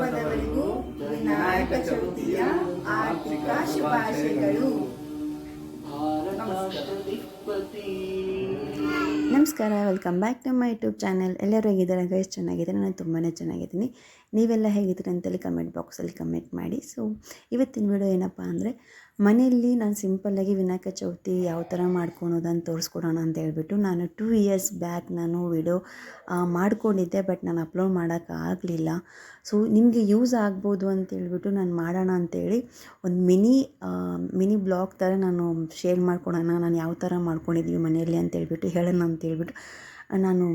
ಕುಟುಂಬದವರಿಗೂ ವಿನಾಯಕ ಚೌತಿಯ ಆರ್ಥಿಕ ಶುಭಾಶಯಗಳು. ನಮಸ್ಕಾರ. Welcome back to my YouTube channel ಎಲ್ಲರೂ ಹೇಗಿದ್ದಾರೆ? ಗೈಸ್ ಚೆನ್ನಾಗಿದ್ದಾರೆ? ನಾನು ತುಂಬಾ ಚೆನ್ನಾಗಿದ್ದೀನಿ. ನೀವೆಲ್ಲ ಹೇಗಿದ್ದೀರಿ ಅಂತೇಳಿ ಕಮೆಂಟ್ ಬಾಕ್ಸಲ್ಲಿ ಕಮೆಂಟ್ ಮಾಡಿ. ಸೊ ಇವತ್ತಿನ ವಿಡಿಯೋ ಏನಪ್ಪ ಅಂದರೆ ಮನೆಯಲ್ಲಿ ನಾನು ಸಿಂಪಲ್ಲಾಗಿ ವಿನಾಯಕ ಚೌತಿ ಯಾವ ಥರ ಮಾಡ್ಕೊಳೋದನ್ನು ತೋರಿಸ್ಕೊಡೋಣ ಅಂತ ಹೇಳ್ಬಿಟ್ಟು ನಾನು ಟೂ ಇಯರ್ಸ್ ಬ್ಯಾಕ್ ನಾನು ವಿಡಿಯೋ ಮಾಡ್ಕೊಂಡಿದ್ದೆ ಬಟ್ ನಾನು ಅಪ್ಲೋಡ್ ಮಾಡೋಕ್ಕಾಗಲಿಲ್ಲ ಸೊ ನಿಮಗೆ ಯೂಸ್ ಆಗ್ಬೋದು ಅಂತೇಳ್ಬಿಟ್ಟು ನಾನು ಮಾಡೋಣ ಅಂತೇಳಿ ಒಂದು ಮಿನಿ ಮಿನಿ ಬ್ಲಾಗ್ ಥರ ನಾನು ಶೇರ್ ಮಾಡ್ಕೊಳೋಣ ನಾನು ಯಾವ ಥರ ಮಾಡ್ಕೊಂಡಿದ್ದೀವಿ ಮನೆಯಲ್ಲಿ ಅಂತೇಳ್ಬಿಟ್ಟು ಹೇಳೋಣ ಅಂತೇಳ್ಬಿಟ್ಟು ನಾನು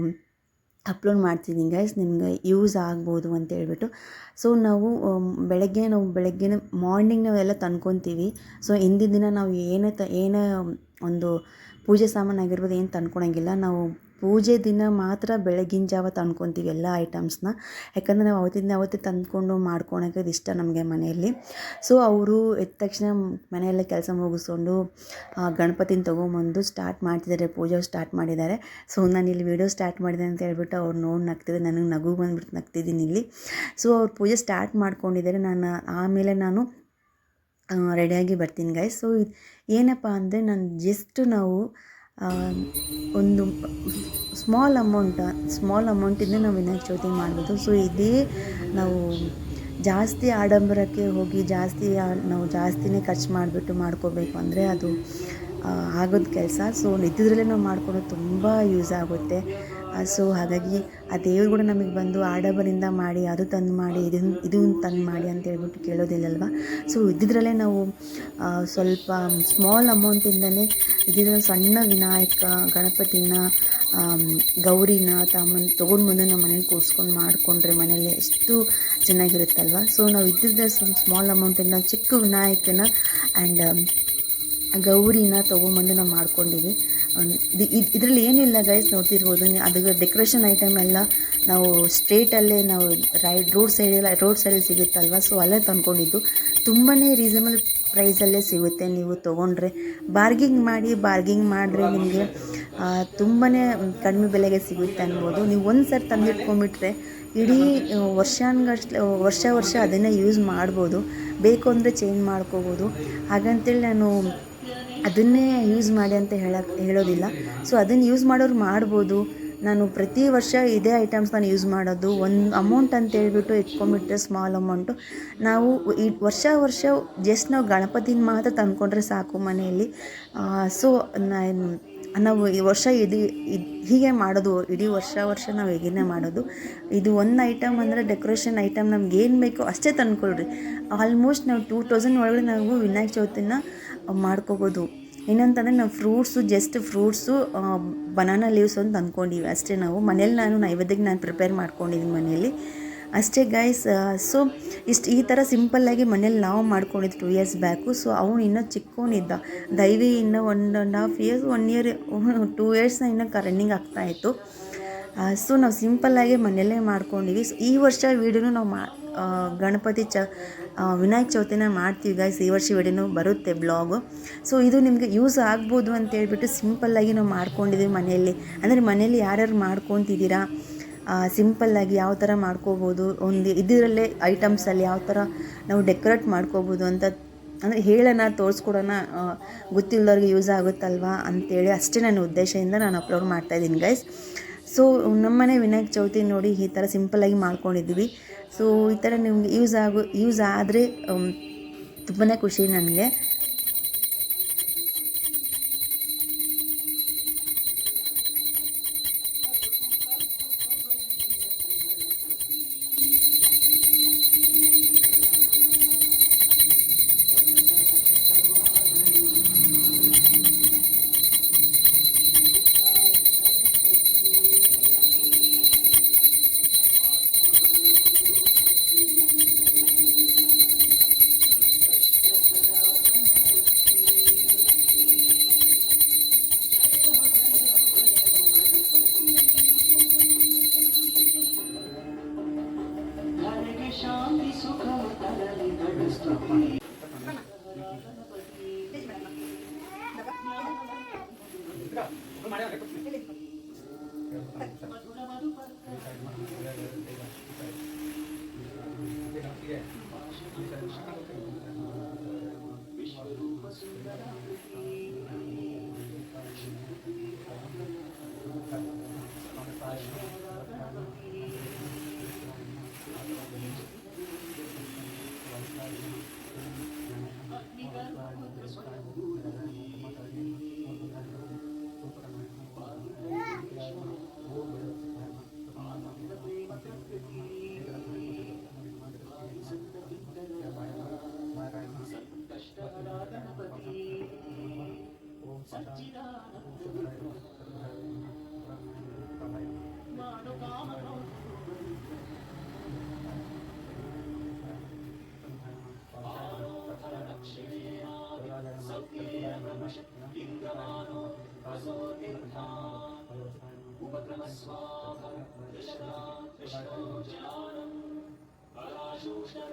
ಅಪ್ಲೋಡ್ ಮಾಡ್ತಿದ್ದೀನಿ ಗೈಸ್ ನಿಮಗೆ ಯೂಸ್ ಆಗ್ಬೋದು ಅಂತ ಹೇಳ್ಬಿಟ್ಟು. ಸೊ ನಾವು ಬೆಳಗ್ಗೆ ನಾವು, ಬೆಳಗ್ಗೆ ಮಾರ್ನಿಂಗ್ ನಾವೆಲ್ಲ ತಂದ್ಕೊತೀವಿ. ಸೊ ಹಿಂದಿನ ದಿನ ನಾವು ಏನೇ ತ, ಏನೇ ಒಂದು ಪೂಜೆ ಸಾಮಾನು ಆಗಿರ್ಬೋದು, ಏನು ತಂದ್ಕೊಳಂಗಿಲ್ಲ. ನಾವು ಪೂಜೆ ದಿನ ಮಾತ್ರ ಬೆಳಗಿನ ಜಾವ ತಂದ್ಕೊತೀವಿ ಎಲ್ಲ ಐಟಮ್ಸ್ನ. ಯಾಕಂದರೆ ನಾವು ಅವತ್ತಿಂದ ಅವತ್ತೇ ತಂದ್ಕೊಂಡು ಮಾಡ್ಕೊಳಕ್ಕೆ ಇಷ್ಟ ನಮಗೆ ಮನೆಯಲ್ಲಿ. ಸೊ ಅವರು ಎದ್ದ ತಕ್ಷಣ ಮನೆಯಲ್ಲೇ ಕೆಲಸ ಮುಗಿಸ್ಕೊಂಡು ಗಣಪತಿನ ತೊಗೊಂಬಂದು ಸ್ಟಾರ್ಟ್ ಮಾಡ್ತಿದ್ದಾರೆ. ಪೂಜೆ ಸ್ಟಾರ್ಟ್ ಮಾಡಿದ್ದಾರೆ. ಸೊ ನಾನು ಇಲ್ಲಿ ವೀಡಿಯೋ ಸ್ಟಾರ್ಟ್ ಮಾಡಿದೆ ಅಂತ ಹೇಳ್ಬಿಟ್ಟು ಅವ್ರು ನೋಡಿ ನಗ್ತಿದ್ದೆ ನನಗೆ ನಗು ಬಂದ್ಬಿಟ್ಟು ನಗ್ತಿದ್ದೀನಿ ಇಲ್ಲಿ. ಸೊ ಅವ್ರು ಪೂಜೆ ಸ್ಟಾರ್ಟ್ ಮಾಡ್ಕೊಂಡಿದ್ದಾರೆ. ನಾನು ಆಮೇಲೆ ನಾನು ರೆಡಿಯಾಗಿ ಬರ್ತೀನಿ ಗೈಸ್ ಸೊ ಏನಪ್ಪ ಅಂದರೆ ನಾನು ಜಸ್ಟ್ ನಾವು ಒಂದು ಸ್ಮಾಲ್ ಅಮೌಂಟ್ ಸ್ಮಾಲ್ ಅಮೌಂಟಿಂದ ನಾವು ವಿನಾಯಕ ಚೌತಿ ಮಾಡ್ಬೋದು. ಸೊ ಇದೇ ನಾವು ಜಾಸ್ತಿ ಆಡಂಬರಕ್ಕೆ ಹೋಗಿ ಜಾಸ್ತಿ, ನಾವು ಜಾಸ್ತಿನೇ ಖರ್ಚು ಮಾಡಿಬಿಟ್ಟು ಮಾಡ್ಕೋಬೇಕು ಅಂದರೆ ಅದು ಆಗೋದು ಕೆಲಸ. ಸೊ ನಿದ್ದಿದ್ರಲ್ಲೇ ನಾವು ಮಾಡ್ಕೊಳೋದು ತುಂಬ ಯೂಸ್ ಆಗುತ್ತೆ. ಸೊ ಹಾಗಾಗಿ ಆ ದೇವ್ರು ಕೂಡ ನಮಗೆ ಬಂದು ಆಡಬರಿಂದ ಮಾಡಿ, ಅದು ತಂದು ಮಾಡಿ ಇದನ್ನು ಇದು ತಂದು ಮಾಡಿ ಅಂತ ಹೇಳ್ಬಿಟ್ಟು ಕೇಳೋದಿಲ್ಲಲ್ವ? ಸೊ ಇದ್ದಿದ್ರಲ್ಲೇ ನಾವು ಸ್ವಲ್ಪ ಸ್ಮಾಲ್ ಅಮೌಂಟಿಂದನೇ ಇದ್ದಿದ್ರೆ ಸಣ್ಣ ವಿನಾಯಕ, ಗಣಪತಿನ ಗೌರಿನ ತಮ್ಮನ್ನು ತೊಗೊಂಡು ಬಂದು ನಮ್ಮ ಮನೇಲಿ ಕೂರಿಸ್ಕೊಂಡು ಮಾಡಿಕೊಂಡ್ರೆ ಮನೇಲಿ ಎಷ್ಟು ಚೆನ್ನಾಗಿರುತ್ತಲ್ವ? ಸೊ ನಾವು ಇದ್ದಿದ್ದ ಸ್ವಲ್ಪ ಸ್ಮಾಲ್ ಅಮೌಂಟಿಂದ ಚಿಕ್ಕ ವಿನಾಯಕನ ಆ್ಯಂಡ್ ಗೌರಿನ ತೊಗೊಂಬಂದು ನಾವು ಮಾಡ್ಕೊಂಡಿವಿ. ಇದರಲ್ಲಿ ಏನಿಲ್ಲ ಗೈಸ್ ನೋಡ್ತಿರ್ಬೋದು. ಅದು ಡೆಕೋರೇಷನ್ ಐಟಮ್ ಎಲ್ಲ ನಾವು ಸ್ಟ್ರೇಟಲ್ಲೇ ನಾವು ರೈಡ್ ರೋಡ್ ಸೈಡೆಲ್ಲ ರೋಡ್ ಸೈಡಲ್ಲಿ ಸಿಗುತ್ತಲ್ವ? ಸೊ ಅಲ್ಲೇ ತಂದ್ಕೊಂಡಿದ್ದು. ತುಂಬಾ ರೀಸನಬಲ್ ಪ್ರೈಸಲ್ಲೇ ಸಿಗುತ್ತೆ ನೀವು ತೊಗೊಂಡ್ರೆ. ಬಾರ್ಗಿಂಗ್ ಮಾಡಿ ಬಾರ್ಗಿಂಗ್ ಮಾಡಿದ್ರೆ ನಿಮಗೆ ತುಂಬಾ ಕಡಿಮೆ ಬೆಲೆಗೆ ಸಿಗುತ್ತೆ ಅನ್ಬೋದು. ನೀವು ಒಂದು ಸರಿ ತಂದಿಟ್ಕೊಂಡ್ಬಿಟ್ರೆ ಇಡೀ ವರ್ಷಾನ್ಗಟ್ಲೆ ವರ್ಷ ವರ್ಷ ಅದನ್ನೇ ಯೂಸ್ ಮಾಡ್ಬೋದು. ಬೇಕು ಅಂದರೆ ಚೇಂಜ್ ಮಾಡ್ಕೋಬೋದು. ಹಾಗಂತೇಳಿ ನಾನು ಅದನ್ನೇ ಯೂಸ್ ಮಾಡಿ ಅಂತ ಹೇಳಕ್ಕೆ ಹೇಳೋದಿಲ್ಲ. ಸೊ ಅದನ್ನು ಯೂಸ್ ಮಾಡೋರು ಮಾಡ್ಬೋದು. ನಾನು ಪ್ರತಿ ವರ್ಷ ಇದೇ ಐಟಮ್ಸ್ ನಾನು ಯೂಸ್ ಮಾಡೋದು. ಒಂದು ಅಮೌಂಟ್ ಅಂತ ಹೇಳಿಬಿಟ್ಟು ಇಟ್ಕೊಂಡ್ಬಿಟ್ರೆ ಸ್ಮಾಲ್ ಅಮೌಂಟು ನಾವು ಈ ವರ್ಷ ವರ್ಷ ಜಸ್ಟ್ ನಾವು ಗಣಪತಿನ ಮಾತ್ರ ತಂದ್ಕೊಂಡ್ರೆ ಸಾಕು ಮನೆಯಲ್ಲಿ. ಸೊ ನಾನು ನಾವು ಈ ವರ್ಷ ಇದು ಹೀಗೆ ಮಾಡೋದು. ಇಡೀ ವರ್ಷ ವರ್ಷ ನಾವು ಹೀಗೇ ಮಾಡೋದು. ಇದು ಒಂದು ಐಟಮ್ ಅಂದರೆ ಡೆಕೋರೇಷನ್ ಐಟಮ್ ನಮ್ಗೆ ಏನು ಬೇಕೋ ಅಷ್ಟೇ ತಂದ್ಕೊಳ್ರಿ. ಆಲ್ಮೋಸ್ಟ್ ನಾವು ಟೂ ತೌಸಂಡ್ ಒಳಗಡೆ ನಾವು ವಿನಾಯಕ ಚೌತಿನ ಮಾಡ್ಕೋಬೋದು. ಏನಂತಂದರೆ ನಾವು fruits just fruits banana leaves ಅಂತ ಅಂದ್ಕೊಂಡಿವಿ ಅಷ್ಟೇ ನಾವು. ಮನೇಲಿ ನಾನು ನೈವೇದ್ಯಕ್ಕೆ ನಾನು ಪ್ರಿಪೇರ್ ಮಾಡ್ಕೊಂಡಿದ್ದೀನಿ ಮನೆಯಲ್ಲಿ ಅಷ್ಟೇ ಗೈಸ್ ಸೊ ಇಷ್ಟು ಈ ಥರ ಸಿಂಪಲ್ಲಾಗಿ ಮನೇಲಿ ನಾವು ಮಾಡ್ಕೊಂಡಿದ್ದು ಟೂ ಇಯರ್ಸ್ ಬ್ಯಾಕು ಸೊ ಅವನು ಇನ್ನೂ ಚಿಕ್ಕವನಿದ್ದ ದೈವಿ ಇನ್ನೂ one and half years one year two ಇಯರ್ಸ್ನ ಇನ್ನೂ ರನ್ನಿಂಗ್ ಆಗ್ತಾಯಿತ್ತು ಸೊ ನಾವು ಸಿಂಪಲ್ಲಾಗಿ ಮನೆಯಲ್ಲೇ ಮಾಡ್ಕೊಂಡಿವಿ. ಸೊ ಈ ವರ್ಷ ವೀಡಿಯೋನು ನಾವು ಮಾ ಗಣಪತಿ ಚ ವಿನಾಯಕ ಚೌತಿನ ಮಾಡ್ತೀವಿ ಗೈಸ್ ಈ ವರ್ಷ ವಿಡಿಯೋ ಬರುತ್ತೆ ಬ್ಲಾಗು ಸೊ ಇದು ನಿಮಗೆ ಯೂಸ್ ಆಗ್ಬೋದು ಅಂತ ಹೇಳ್ಬಿಟ್ಟು ಸಿಂಪಲ್ಲಾಗಿ ನಾವು ಮಾಡ್ಕೊಂಡಿದ್ದೀವಿ ಮನೆಯಲ್ಲಿ. ಅಂದರೆ ಮನೆಯಲ್ಲಿ ಯಾರ್ಯಾರು ಮಾಡ್ಕೊತಿದ್ದೀರಾ? ಸಿಂಪಲ್ಲಾಗಿ ಯಾವ ಥರ ಮಾಡ್ಕೋಬೋದು? ಒಂದು ಇದರಲ್ಲೇ ಐಟಮ್ಸಲ್ಲಿ ಯಾವ ಥರ ನಾವು ಡೆಕೋರೇಟ್ ಮಾಡ್ಕೋಬೋದು ಅಂತ ಅಂದರೆ ಹೇಳೋಣ, ತೋರಿಸ್ಕೊಡೋಣ ಗೊತ್ತಿಲ್ಲದವ್ರಿಗೆ ಯೂಸ್ ಆಗುತ್ತಲ್ವಾ ಅಂತೇಳಿ ಅಷ್ಟೇ ನನ್ನ ಉದ್ದೇಶದಿಂದ ನಾನು ಅಪ್ಲೋಡ್ ಮಾಡ್ತಾಯಿದ್ದೀನಿ ಗೈಸ್ ಸೊ ನಮ್ಮನೆ ವಿನಾಯಕ ಚೌತಿ ನೋಡಿ ಈ ಥರ ಸಿಂಪಲ್ಲಾಗಿ ಮಾಡ್ಕೊಂಡಿದ್ವಿ ಸೊ ಈ ಥರ ನಿಮ್ಗೆ ಯೂಸ್ ಆಗೋ ಯೂಸ್ ಆದರೆ ತುಂಬಾ ಖುಷಿ ನನಗೆ.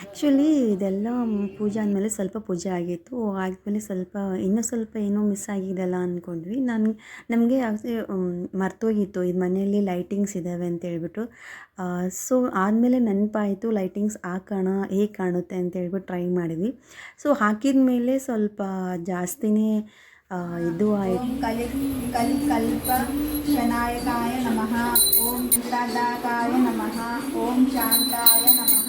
ಆ್ಯಕ್ಚುಲಿ ಇದೆಲ್ಲ ಪೂಜೆ ಆದಮೇಲೆ ಸ್ವಲ್ಪ ಪೂಜೆ ಆಗಿತ್ತು. ಆದಮೇಲೆ ಸ್ವಲ್ಪ ಇನ್ನೂ ಸ್ವಲ್ಪ ಏನೋ ಮಿಸ್ ಆಗಿದೆಯಲ್ಲ ಅಂದ್ಕೊಂಡ್ವಿ ನಾನು, ನಮಗೆ ಮರ್ತೋಗಿತ್ತು. ಇದು ಮನೆಯಲ್ಲಿ ಲೈಟಿಂಗ್ಸ್ ಇದ್ದಾವೆ ಅಂತ ಹೇಳ್ಬಿಟ್ಟು. ಸೊ ಆದಮೇಲೆ ನೆನಪಾಯಿತು ಲೈಟಿಂಗ್ಸ್ ಹಾಕೋಣ ಹೇಗೆ ಕಾಣುತ್ತೆ ಅಂತ ಹೇಳ್ಬಿಟ್ಟು ಟ್ರೈ ಮಾಡಿದ್ವಿ. ಸೊ ಹಾಕಿದ ಮೇಲೆ ಸ್ವಲ್ಪ ಜಾಸ್ತಿನೇ ಇದು ಆಯಿತು ಓಂ ಕಲಿ ಕಲಿ ಕಲ್ಪ ಶನಾಯಕಾಯ ನಮಃ ಓಂ ಚಿತ್ತಾದಾಕಾಯ ನಮಃ ಓಂ ಶಾಂತಾಯ ನಮಃ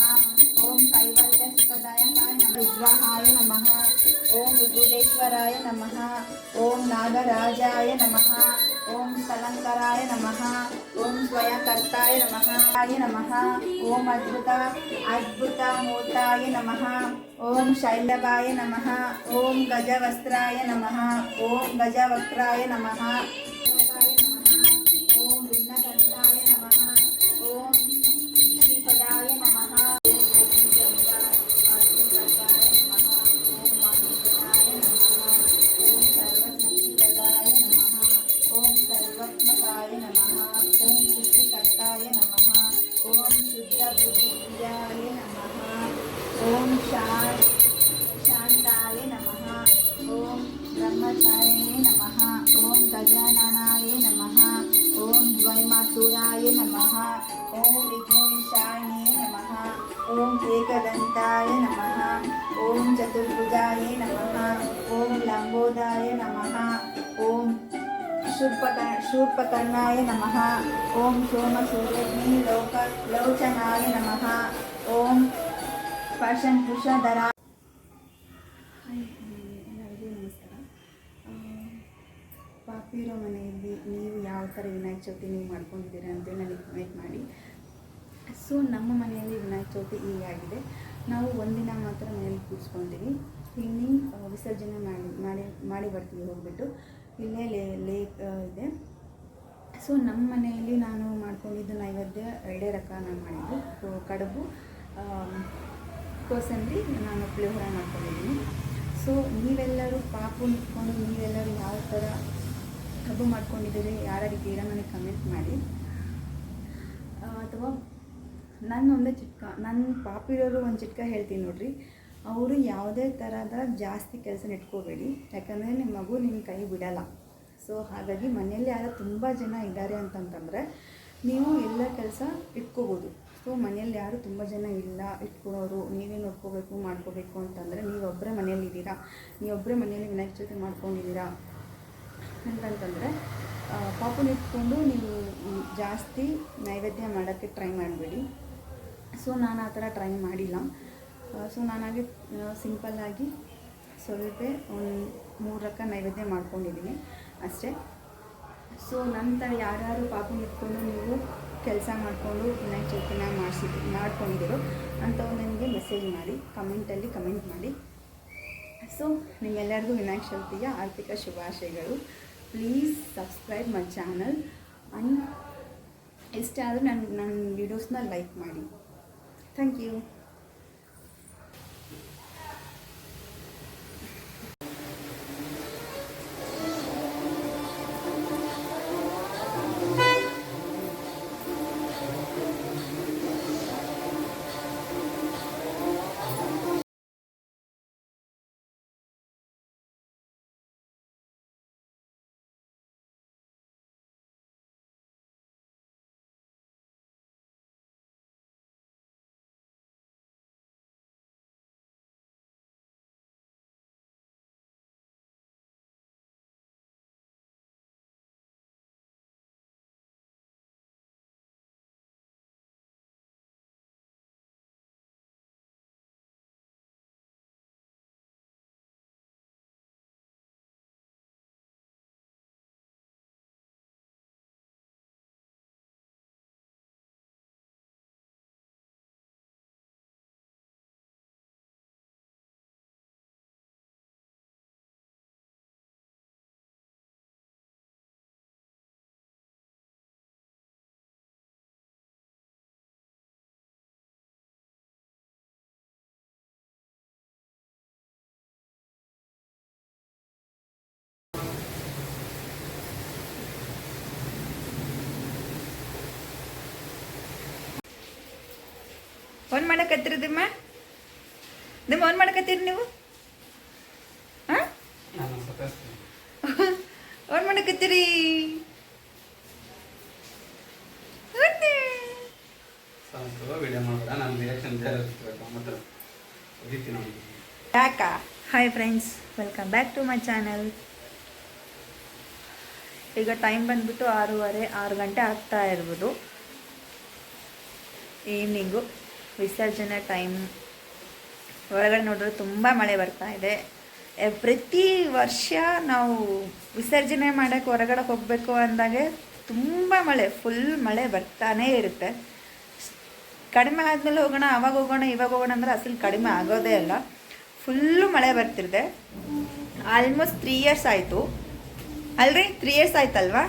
ಓಂ ಕೈವಲ್ಯ ಸುಖದಾಯಕಾಯ ನಮಃ ವಿಗ್ರಹಾಯ ನಮಃ ಓಂ ವಿಭುದೇಶ್ವರಾಯ ನಮಃ ಓಂ ನಾಗರಾಜಾಯ ನಮಃ ಓಂ ಕಲಂಕರಾಯ ನಮಃ ಓಂ ಸ್ವಯಂಕರ್ತಾಯ ನಮಃ ಆಯ ನಮಃ ಓಂ ಅದ್ಭುತ ಅದ್ಭುತ ಮೂರ್ತಾಯ ನಮಃ ಓಂ ಶೈಲಭಾಯ ನಮಃ ಓಂ ಗಜವಸ್ತ್ರಾಯ ನಮಃ ಓಂ ಶೂರ್ಪಕ ಶೂರ್ಪಕರ್ಣಾಯ ನಮಃ. ಓಂ ಸೋಮಸೂರ್ಯಗ್ನಿ ಲೋಕ, ಲೋಚನಾಯ ನಮಃ. ಓಂ ಪಶನ್ ಹಾಯ್ ಎಲ್ಲರಿಗೂ ನಮಸ್ಕಾರ. ಇರೋ ಮನೆಯಲ್ಲಿ ನೀವು ಯಾವ ಥರ ವಿನಾಯಕ ಚೌತಿ ನೀವು ಮಾಡ್ಕೊಂಡಿದ್ದೀರಾ ಅಂತ ನನಗೆ ಕಮೆಂಟ್ ಮಾಡಿ. ಸೊ ನಮ್ಮ ಮನೆಯಲ್ಲಿ ವಿನಾಯಕ ಚೌತಿ ಹೀಗಾಗಿದೆ ನಾವು ಒಂದಿನ ಮಾತ್ರ ಮನೆಯಲ್ಲಿ ಕೂರಿಸ್ಕೊತೀವಿ ಈವ್ನಿಂಗ್ ವಿಸರ್ಜನೆ ಮಾಡಿ ಮಾಡಿ ಮಾಡಿ ಬರ್ತೀವಿ, ಹೋಗ್ಬಿಟ್ಟು. ಇಲ್ಲೇ ಲೇ ಲೇಕ್ ಇದೆ. ಸೊ ನಮ್ಮ ಮನೆಯಲ್ಲಿ ನಾನು ಮಾಡ್ಕೊಂಡಿದ್ದು ನೈವೇದ್ಯ ಎರಡೇ ರಕ ನಾನು ಮಾಡಿದ್ದು. ಕಡುಬು ಕೋಸಂಬರಿ, ನಾನು ಪುಳಿಯೋಗರೆ ಮಾಡ್ಕೊಂಡಿದ್ದೀನಿ. ಸೊ ನೀವೆಲ್ಲರೂ ಪಾಪು ನಿಂತ್ಕೊಂಡು ನೀವೆಲ್ಲರೂ ಯಾವ ಥರ ಕಬ್ಬು ಮಾಡ್ಕೊಂಡಿದ್ದೀರಿ ಯಾರ್ಯಾರಿದ್ದೀರಾ ನನಗೆ ಕಮೆಂಟ್ ಮಾಡಿ. ಅಥವಾ ನನ್ನ ಒಂದೇ ಚಿಟ್ಕ ನನ್ನ ಪಾಪಿರೋರು ಒಂದು ಚಿಟ್ಕ ಹೇಳ್ತೀನಿ ನೋಡ್ರಿ. ಅವರು ಯಾವುದೇ ಥರದ ಜಾಸ್ತಿ ಕೆಲಸ ಇಟ್ಕೋಬೇಡಿ ಯಾಕಂದರೆ ನಿಮ್ಮ ಮಗು ನಿಮ್ಮ ಕೈ ಬಿಡಲ್ಲ. ಸೊ ಹಾಗಾಗಿ ಮನೆಯಲ್ಲಿ ಯಾರು ತುಂಬ ಜನ ಇದ್ದಾರೆ ಅಂತಂತಂದರೆ ನೀವು ಎಲ್ಲ ಕೆಲಸ ಇಟ್ಕೋಬೋದು. ಸೊ ಮನೆಯಲ್ಲಿ ಯಾರು ತುಂಬ ಜನ ಇಲ್ಲ ಇಟ್ಕೊಳ್ಳೋರು ನೀವೇ ನೋಡ್ಕೋಬೇಕು, ಮಾಡ್ಕೋಬೇಕು ಅಂತಂದರೆ ನೀವೊಬ್ಬರೇ ಮನೆಯಲ್ಲಿದ್ದೀರಾ ನೀವೊಬ್ಬರೇ ಮನೆಯಲ್ಲಿ ವಿನಾಯಕ ಚೌತಿ ಮಾಡ್ಕೊಂಡಿದ್ದೀರಾ? ಅಂತಂತಂದರೆ ಪಾಪುನ ಇಟ್ಕೊಂಡು ನೀವು ಜಾಸ್ತಿ ನೈವೇದ್ಯ ಮಾಡೋಕ್ಕೆ ಟ್ರೈ ಮಾಡಬೇಡಿ. ಸೊ ನಾನು ಆ ಥರ ಟ್ರೈ ಮಾಡಿಲ್ಲ. ಸೊ ನಾನಾಗಿ ಸಿಂಪಲ್ಲಾಗಿ ಸ್ವಲ್ಪ ಒಂದು ಮೂರು ರಕ ನೈವೇದ್ಯ ಮಾಡ್ಕೊಂಡಿದ್ದೀನಿ ಅಷ್ಟೇ. ಸೊ ನಂತರ ಯಾರ್ಯಾರು ಪಾಪ ಇಟ್ಕೊಂಡು ನೀವು ಕೆಲಸ ಮಾಡಿಕೊಂಡು ವಿನಾಯಕ ಚೌತಿನ ಮಾಡಿಸಿ ಮಾಡ್ಕೊಂಡಿದ್ದೀರೋ ಅಂಥವು ನನಗೆ ಮೆಸೇಜ್ ಮಾಡಿ ಕಮೆಂಟಲ್ಲಿ ಕಮೆಂಟ್ ಮಾಡಿ. ಸೊ ನಿಮ್ಮೆಲ್ಲರಿಗೂ ವಿನಾಯಕ ಚೌತಿಯ ಆರ್ಥಿಕ ಶುಭಾಶಯಗಳು. Please subscribe my channel and ಇಷ್ಟ ಆದರೂ ನನ್ನ ನನ್ನ ವೀಡಿಯೋಸ್ನ ಲೈಕ್ ಮಾಡಿ. ಥ್ಯಾಂಕ್ ಯು ಫೋನ್ ಮಾಡಕತ್ತಿರದಮ್ಮ ನಿಮ್ಮ? ಫೋನ್ ಮಾಡಕತ್ತೀರಿ ನೀವು? ಹಾಂ? Phone ಮಾಡಕತ್ತೀರಿ? Hi friends welcome back to my channel ಈಗ ಟೈಮ್ ಬಂದ್ಬಿಟ್ಟು ಆರೂವರೆ, ಆರು ಗಂಟೆ ಆಗ್ತಾ ಇರ್ಬೋದು. ಈವ್ನಿಂಗು ವಿಸರ್ಜನೆ ಟೈಮ್. ಹೊರಗಡೆ ನೋಡಿದ್ರೆ ತುಂಬ ಮಳೆ ಬರ್ತಾ ಇದೆ. ಪ್ರತಿ ವರ್ಷ ನಾವು ವಿಸರ್ಜನೆ ಮಾಡೋಕ್ಕೆ ಹೊರಗಡೆ ಹೋಗಬೇಕು ಅಂದಾಗೆ ತುಂಬ ಮಳೆ ಫುಲ್ ಮಳೆ ಬರ್ತಾನೇ ಇರುತ್ತೆ. ಕಡಿಮೆ ಆದಮೇಲೆ ಹೋಗೋಣ ಅವಾಗ ಹೋಗೋಣ ಇವಾಗ ಹೋಗೋಣ ಅಂದರೆ ಅಸಲು ಕಡಿಮೆ ಆಗೋದೇ ಅಲ್ಲ. ಫುಲ್ಲು ಮಳೆ ಬರ್ತಿದೆ ಆಲ್ಮೋಸ್ಟ್ ತ್ರೀ ಇಯರ್ಸ್ ಆಯಿತು. ಅಲ್ರಿ? ತ್ರೀ ಇಯರ್ಸ್ ಆಯ್ತಲ್ವಾ?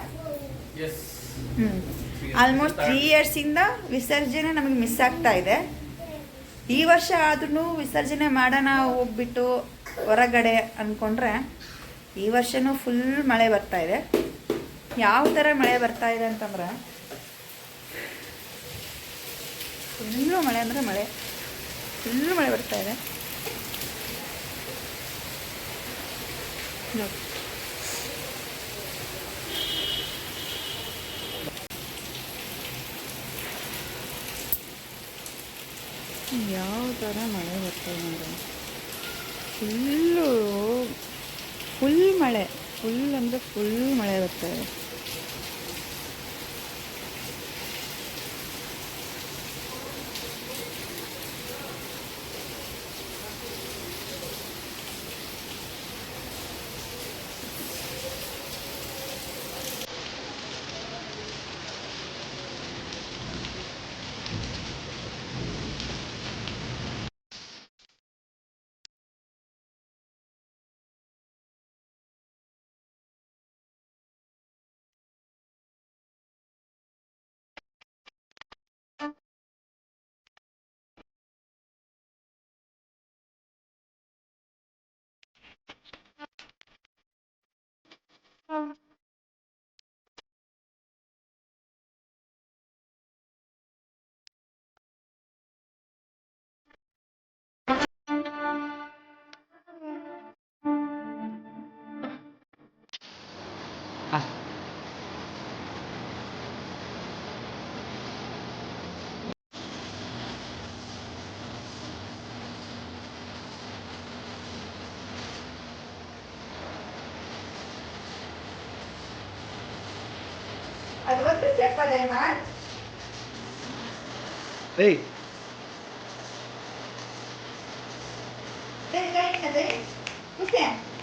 ಹ್ಞೂ ಆಲ್ಮೋಸ್ಟ್ ತ್ರೀ ಇಯರ್ಸಿಂದ ವಿಸರ್ಜನೆ ನಮಗೆ ಮಿಸ್ ಆಗ್ತಾ ಇದೆ. ಈ ವರ್ಷ ಆದ್ರೂ ವಿಸರ್ಜನೆ ಮಾಡೋಣ ಹೋಗ್ಬಿಟ್ಟು ಹೊರಗಡೆ ಅಂದ್ಕೊಂಡ್ರೆ ಈ ವರ್ಷನೂ ಫುಲ್ ಮಳೆ ಬರ್ತಾ ಇದೆ. ಯಾವ ಥರ ಮಳೆ ಬರ್ತಾ ಇದೆ ಅಂತಂದ್ರೆ ಫುಲ್ಲು ಮಳೆ ಅಂದರೆ ಮಳೆ. ಫುಲ್ಲು ಮಳೆ ಬರ್ತಾ ಇದೆ. ನೋಡಿ. ಯಾವ ಥರ ಮಳೆ ಬರ್ತಾಯಿದೆ ಅಂದರೆ ಫುಲ್ಲು ಫುಲ್ ಮಳೆ ಫುಲ್ ಅಂದರೆ ಫುಲ್ ಮಳೆ Además, pensé fazer mais? Ei. Vem, vem, cadê? O tempo.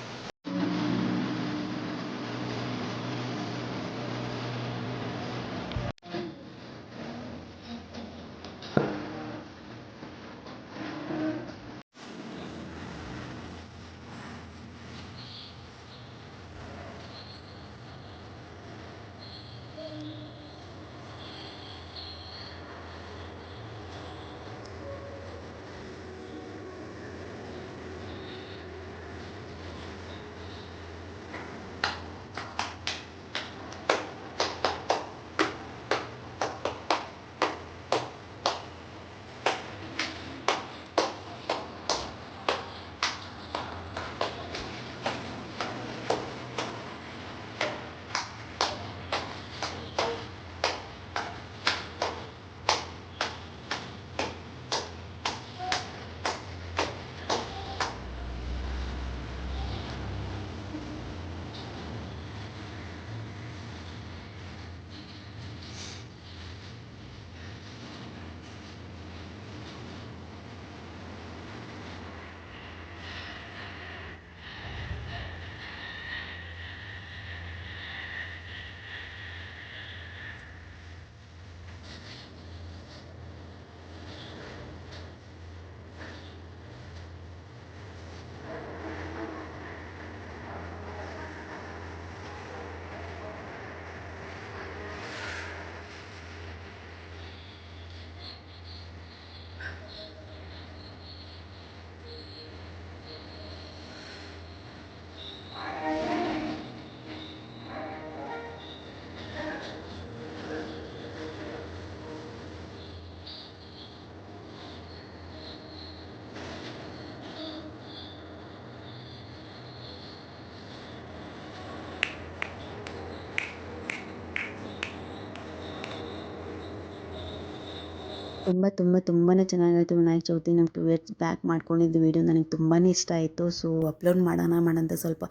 ತುಂಬ ತುಂಬ ತುಂಬಾ ಚೆನ್ನಾಗಾಯಿತು ವಿನಾಯಕ ಚೌತಿ. ನಮ್ಮ ಟು ಇಯರ್ಸ್ ಬ್ಯಾಕ್ ಮಾಡ್ಕೊಂಡಿದ್ದು ವೀಡಿಯೋ ನನಗೆ ತುಂಬಾ ಇಷ್ಟ ಆಯಿತು. ಸೊ ಅಪ್ಲೋಡ್ ಮಾಡೋಣ ಮಾಡೋಂಥ ಸ್ವಲ್ಪ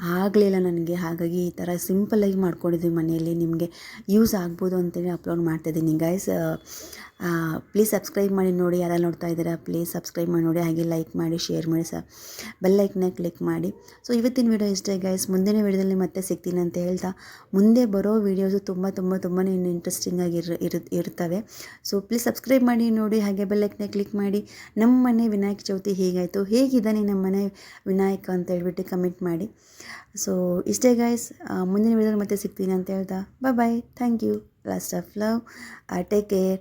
ಆಗಲಿಲ್ಲ ನನಗೆ. ಹಾಗಾಗಿ ಈ ಥರ ಸಿಂಪಲ್ಲಾಗಿ ಮಾಡ್ಕೊಂಡಿದ್ವಿ ಮನೆಯಲ್ಲಿ. ನಿಮಗೆ ಯೂಸ್ ಆಗ್ಬೋದು ಅಂತೇಳಿ ಅಪ್ಲೋಡ್ ಮಾಡ್ತಾಯಿದ್ದೀನಿ ಗೈಸ್ ಪ್ಲೀಸ್ ಸಬ್ಸ್ಕ್ರೈಬ್ ಮಾಡಿ ನೋಡಿ. ಯಾರೆಲ್ಲ ನೋಡ್ತಾ ಇದ್ದೀರಾ ಪ್ಲೀಸ್ ಸಬ್ಸ್ಕ್ರೈಬ್ ಮಾಡಿ ನೋಡಿ. ಹಾಗೆ ಲೈಕ್ ಮಾಡಿ ಶೇರ್ ಮಾಡಿ ಸ ಬೆಲ್ಲೈಕ್ನ ಕ್ಲಿಕ್ ಮಾಡಿ. ಸೊ ಇವತ್ತಿನ ವಿಡಿಯೋ ಇಷ್ಟೇ ಗೈಸ್ ಮುಂದಿನ ವಿಡಿಯೋದಲ್ಲಿ ಮತ್ತೆ ಸಿಗ್ತೀನಿ ಅಂತ ಹೇಳ್ತಾ, ಮುಂದೆ ಬರೋ ವೀಡಿಯೋಸು ತುಂಬ ತುಂಬ ತುಂಬಾ ಇಂಟ್ರೆಸ್ಟಿಂಗ್ ಆಗಿ ಇರ್, ಇರು- ಇರ್ತವೆ ಸೊ ಪ್ಲೀಸ್ ಸಬ್ಸ್ಕ್ರೈಬ್ ಮಾಡಿ ನೋಡಿ. ಹಾಗೆ ಬೆಲ್ಲೈಕ್ನ ಕ್ಲಿಕ್ ಮಾಡಿ. ನಮ್ಮ ಮನೆ ವಿನಾಯಕ ಚೌತಿ ಹೇಗಾಯಿತು? ಹೇಗಿದ್ದಾನೆ ನಮ್ಮ ಮನೆ ವಿನಾಯಕ ಅಂತ ಹೇಳ್ಬಿಟ್ಟು ಕಮೆಂಟ್ ಮಾಡಿ. ಸೊ ಇಷ್ಟೇ ಗೈಸ್ ಮುಂದಿನ ವಿಡಿಯೋದಲ್ಲಿ ಮತ್ತೆ ಸಿಗ್ತೀನಿ ಅಂತ ಹೇಳ್ತಾ ಬಾಯ್ ಬಾಯ್ ಥ್ಯಾಂಕ್ ಯು ಲಾಸ್ಟ್ ಆಫ್ ಲವ್ ಟೇಕ್ ಕೇರ್